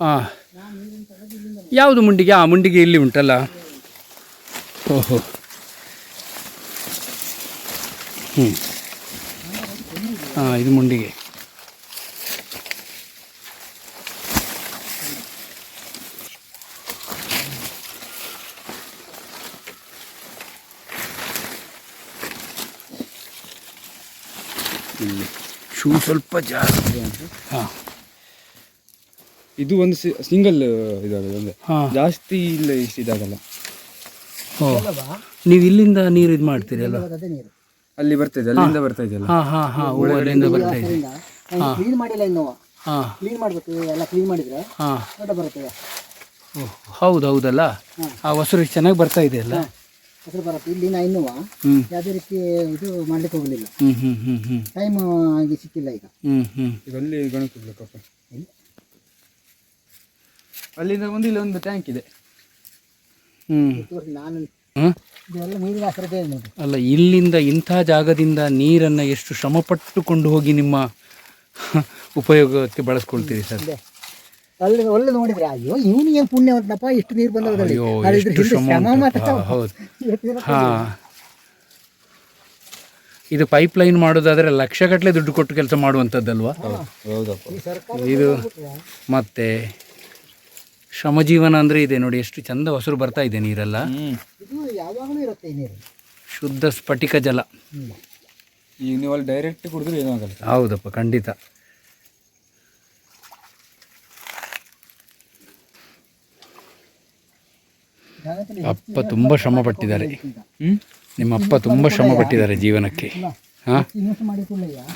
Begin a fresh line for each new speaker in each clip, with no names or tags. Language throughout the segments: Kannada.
ಹಾಂ ಯಾವುದು ಮುಂಡಿಗೆ? ಆ ಮುಂಡಿಗೆ ಇಲ್ಲಿ ಉಂಟಲ್ಲ? ಓಹೋ. ಹ್ಞೂ ಹಾಂ ಇದು ಮುಂಡಿಗೆ. ಶೂ ಸ್ವಲ್ಪ ಜಾಸ್ತಿ ಹಾಂ.
ಇದು ಒಂದು ಸಿಂಗಲ್ ಇದಾಗಲ್ಲ ಅಂದ್ರೆ ಜಾಸ್ತಿ ಇಲ್ಲ ಇಷ್ಟು ಇದಾಗಲ್ಲ
ಓ. ನೀವು ಇಲ್ಲಿಂದ ನೀರು ಇದು ಮಾಡ್ತೀರಿ
ಅಲ್ಲ ನೀರು.
ಅಲ್ಲಿ ಬರ್ತಾ ಇದೆ ಅಲ್ಲಿಂದ ಬರ್ತಾ ಇದೆಯಲ್ಲ.
ಹಾಂ ಹಾಂ ಹಾಂ ಅಲ್ಲಿಂದ ಬರ್ತಾ ಇದೆ.
ಕ್ಲೀನ್ ಮಾಡಿಲ್ಲ ಇನ್ನು.
ಹಾಂ.
ಕ್ಲೀನ್ ಮಾಡಬೇಕು ಎಲ್ಲ ಕ್ಲೀನ್ ಮಾಡಿದ್ರೆ
ಹಾಂ.
ದೊಡ್ಡ ಬರುತ್ತೆ.
ಓಹ್ ಹೌದು ಹೌದಲ್ಲ? ಆ ಹೊಸರು ಚೆನ್ನಾಗಿ ಬರ್ತಾ ಇದೆ ಅಲ್ಲ?
ಹೆಸರು ಬರುತ್ತೆ. ಇಲ್ಲಿ ನಾ ಇನ್ನೂ ಯಾವುದೇ ರೀತಿ ಇದು ಮಾಡ್ಲಿಕ್ಕೆ ಹೋಗಲಿಲ್ಲ.
ಹ್ಞೂ ಹ್ಞೂ ಹ್ಞೂ ಹ್ಞೂ
ಟೈಮ್ ಆಗಿ ಸಿಕ್ಕಿಲ್ಲ ಈಗ.
ಹ್ಞೂ ಹ್ಞೂ
ಈಗ ಅಲ್ಲಿ ಗಣಕ ಅಲ್ಲಿಂದ ಒಂದು ಇಲ್ಲಿ ಒಂದು ಟ್ಯಾಂಕ್ ಇದೆ.
ಹ್ಞೂ
ತೋರಿಸಿ ನಾನು ಇದೆಲ್ಲ ನೀರಿನ ಇದೆ. ನೋಡಿ
ಅಲ್ಲ ಇಲ್ಲಿಂದ ಇಂಥ ಜಾಗದಿಂದ ನೀರನ್ನ ಎಷ್ಟು ಶ್ರಮಪಟ್ಟುಕೊಂಡು ಹೋಗಿ ನಿಮ್ಮ ಉಪಯೋಗಕ್ಕೆ ಬಳಸ್ಕೊಳ್ತೀರಿ ಸರ್?
ಇದೆ. ಅಲ್ಲಿ ಒಳ್ಳೆ ನೋಡಿದ್ರೆ ಅಯ್ಯೋ ಇವನು ಏನು ಪುಣ್ಯವಂತನಪ್ಪ ಇಷ್ಟು ನೀರು
ಶ್ರಮ
ಶ್ರಮ
ಹಾ, ಇದು ಪೈಪ್ ಲೈನ್ ಮಾಡೋದಾದ್ರೆ ಲಕ್ಷಗಟ್ಟಲೆ ದುಡ್ಡು ಕೊಟ್ಟು ಕೆಲಸ ಮಾಡುವಂಥದ್ದಲ್ವಾ? ಇದು ಮತ್ತೆ ಶ್ರಮಜೀವನ ಅಂದರೆ ಇದೆ ನೋಡಿ ಎಷ್ಟು ಚಂದ ಹೊಸರು ಬರ್ತಾ ಇದೆ ನೀರೆಲ್ಲ.
ಇದು ಯಾವಾಗಲೂ ಇರುತ್ತೆ ಈ ನೀರು.
ಶುದ್ಧ ಸ್ಫಟಿಕ ಜಲ.
ಈಗ ನೀವು ಅಲ್ಲಿ ಡೈರೆಕ್ಟ್ ಕುಡಿದ್ರೆ ಏನು ಆಗಲ್ಲ.
ಹೌದಪ್ಪ ಖಂಡಿತ. ಅಪ್ಪ ತುಂಬ ಶ್ರಮ ಪಟ್ಟಿದ್ದಾರೆ. ನಿಮ್ಮ ಅಪ್ಪ ತುಂಬ ಶ್ರಮ ಪಟ್ಟಿದ್ದಾರೆ ಜೀವನಕ್ಕೆ. ಹಾಂ?
ಹಾ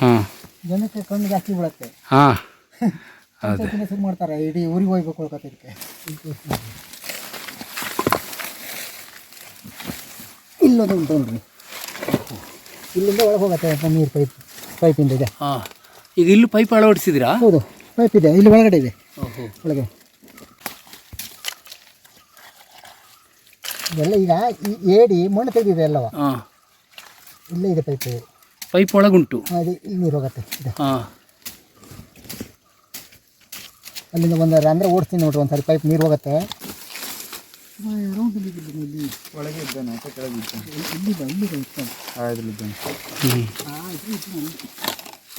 ಹಾಂ.
ಜನಕ್ಕೆ ಕಣ್ಣು ಜಾಸ್ತಿ ಬೀಳುತ್ತೆ.
ಹಾಂ. ಅದೇ.
ಶುರು ಮಾಡ್ತಾರೆ. ಇಡೀ ಊರಿಗೆ ಹೋಗ್ಬೇಕು ಕೊಳ್ಕೊತಿದ್ದಕ್ಕೆ ಇಲ್ಲೊಂದು ಉಂಟು ನೋಡ್ರಿ. ಇಲ್ಲಿಂದ ಒಳಗೆ ಹೋಗುತ್ತೆ ನೀರು ಪೈಪ್ ಪೈಪಿಂದ ಇದೆ
ಹಾಂ. ಈಗ ಇಲ್ಲೂ ಪೈಪ್ ಅಳವಡಿಸಿದಿರಾ
ಹೌದು. ಪೈಪ್ ಇದೆ. ಇಲ್ಲಿ ಒಳಗಡೆ ಇದೆ. ಒಳಗೆ. ಇದೆಲ್ಲ ಈಗ ಈ ಏಡಿ ಮಣ್ಣು ತೆಗೆದಿದೆ ಎಲ್ಲವ
ಹಾಂ.
ಇಲ್ಲೇ ಇದೆ ಪೈಪ್
ಪೈಪ್ ಒಳಗುಂಟು.
ಇದು. ಇಲ್ಲಿ ನೀರು ಹೋಗುತ್ತೆ. ಇದೆ.
ಹಾಂ.
ಅಲ್ಲಿಂದ ಒಂದು ರಂಧ್ರ ಓಡಿಸ್ತೀನಿ ನೋಡ್ರಿ ಒಂದು ಸಾರಿ ಪೈಪ್ ನೀರು ಹೋಗುತ್ತೆ.
ಒಳಗೆ ಇದ್ದಾನೆ ಕೆಳಗೆ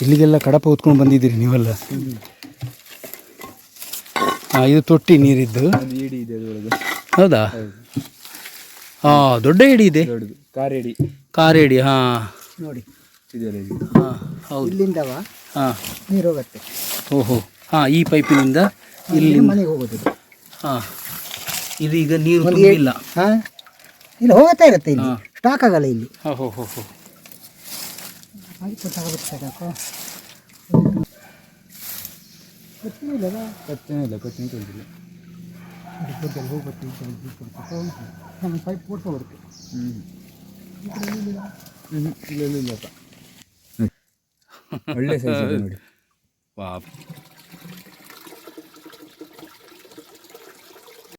ಇಲ್ಲಿಗೆಲ್ಲ ಕಡಪ ಹೊತ್ಕೊಂಡು ಬಂದಿದ್ದೀರಿ ನೀವೆಲ್ಲ? ಹಾಂ ಇದು ತೊಟ್ಟಿ ನೀರಿದ್ದು.
ಒಂದು ಏಡಿ ಇದೆ
ಹೌದಾ? ಹಾಂ ದೊಡ್ಡ ಏಡಿ ಇದೆ.
ದೊಡ್ಡದು ಕಾರ್ ಏಡಿ.
ಕಾರೇಡಿ ಹಾಂ.
ನೋಡಿ
ಹಾಂ ಹೌದು.
ಇಲ್ಲಿಂದವ?
ಹಾಂ.
ನೀರು ಹೋಗುತ್ತೆ.
ಓಹೋ. ಹಾಂ ಈ ಪೈಪಿನಿಂದ ಇಲ್ಲಿ
ಇಲ್ಲಿ ಮನೆಗೆ ಹೋಗೋದು.
ಹಾಂ ಇದು ಈಗ ನೀರು ತುಂಬಿಲ್ಲ.
ಹಾಂ? ಇಲ್ಲಿ ಹೋಗ್ತಾ ಇರುತ್ತೆ ಇಲ್ಲಿ. ಸ್ಟಾಕ್ ಆಗಲ್ಲ ಇಲ್ಲಿ.
ಹೋ ಹೋ ಹೋ ಹೋ.
ಇಲ್ಲ
ಪೈಪ್ ಕೊಡ್ತಾ ಬರುತ್ತೆ
ಇಲ್ಲ ಇಲ್ಲ ಒಳ್ಳೆ ಸೈಜ್ ನೋಡಿ.
ವಾ